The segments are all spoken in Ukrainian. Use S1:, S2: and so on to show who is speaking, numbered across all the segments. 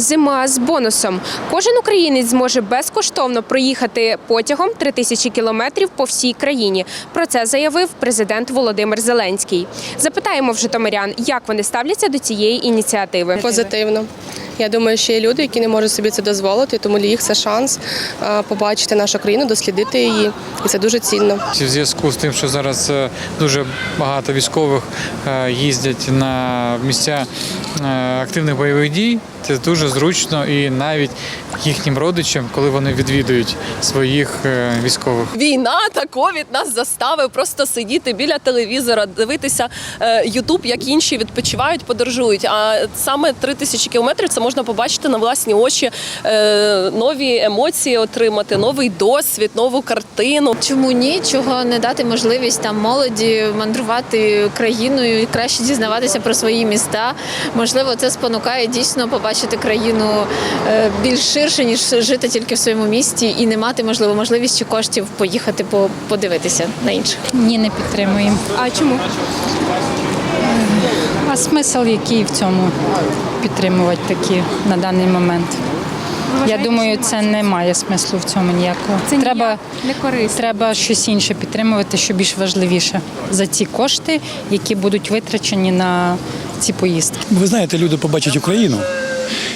S1: Зима з бонусом. Кожен українець зможе безкоштовно проїхати потягом 3000 кілометрів по всій країні. Про це заявив президент Володимир Зеленський. Запитаємо в житомирян, як вони ставляться до цієї ініціативи.
S2: Позитивно. Я думаю, що є люди, які не можуть собі це дозволити, тому для їх це шанс е, побачити нашу країну, дослідити її, і це дуже цінно.
S3: В зв'язку з тим, що зараз е, дуже багато військових е, їздять на місця активних бойових дій, це дуже зручно і навіть їхнім родичам, коли вони відвідують своїх військових.
S4: Війна та ковід нас заставив просто сидіти біля телевізора, дивитися Ютуб, як інші відпочивають, подорожують. А саме три тисячі кілометрів це можна побачити на власні очі, е, нові емоції отримати, новий досвід, нову картину.
S5: Чому ні? Чого не дати можливість там молоді мандрувати країною і краще дізнаватися про свої міста? Можливо, це спонукає дійсно побачити країну е, більш ширше, ніж жити тільки в своєму місті і не мати можливо можливість чи коштів поїхати по- подивитися на інших.
S6: Ні, не підтримуємо.
S1: А чому?
S6: А смисл який в цьому підтримувати такі на даний момент? Я думаю, це не має смислу в цьому ніякого. треба,
S1: не корисно.
S6: треба щось інше підтримувати, що більш важливіше за ці кошти, які будуть витрачені на ці поїздки.
S7: Ви знаєте, люди побачать Україну,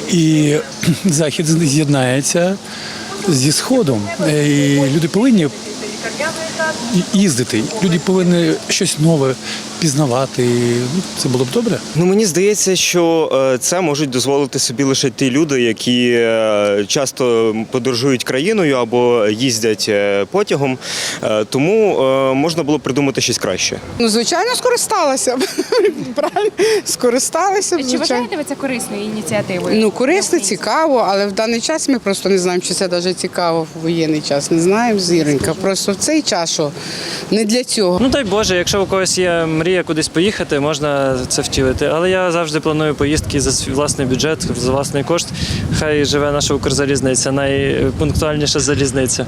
S7: і Захід з'єднається зі Сходом. Е, І люди повинні їздити. Люди повинні щось нове пізнавати. Ну, Це було б добре.
S8: Ну мені здається, що е, це можуть дозволити собі лише ті люди, які е, часто подорожують країною або їздять е, потягом. Тому можна було придумати щось краще.
S9: Ну, звичайно, скористалася б. Правильно? Скористалася б,
S1: Чи вважаєте ви це корисною ініціативою?
S9: Ну, корисно, цікаво, але в даний час ми просто не знаємо, чи це навіть цікаво в воєнний час. Не знаємо, зіронька. Просто в цей час, що не для цього.
S10: Ну дай Боже, якщо у когось є мрія кудись поїхати, можна це втілити. Але я завжди планую поїздки за свій власний бюджет, за власний кошт. Хай живе наша Укрзалізниця, найпунктуальніша залізниця.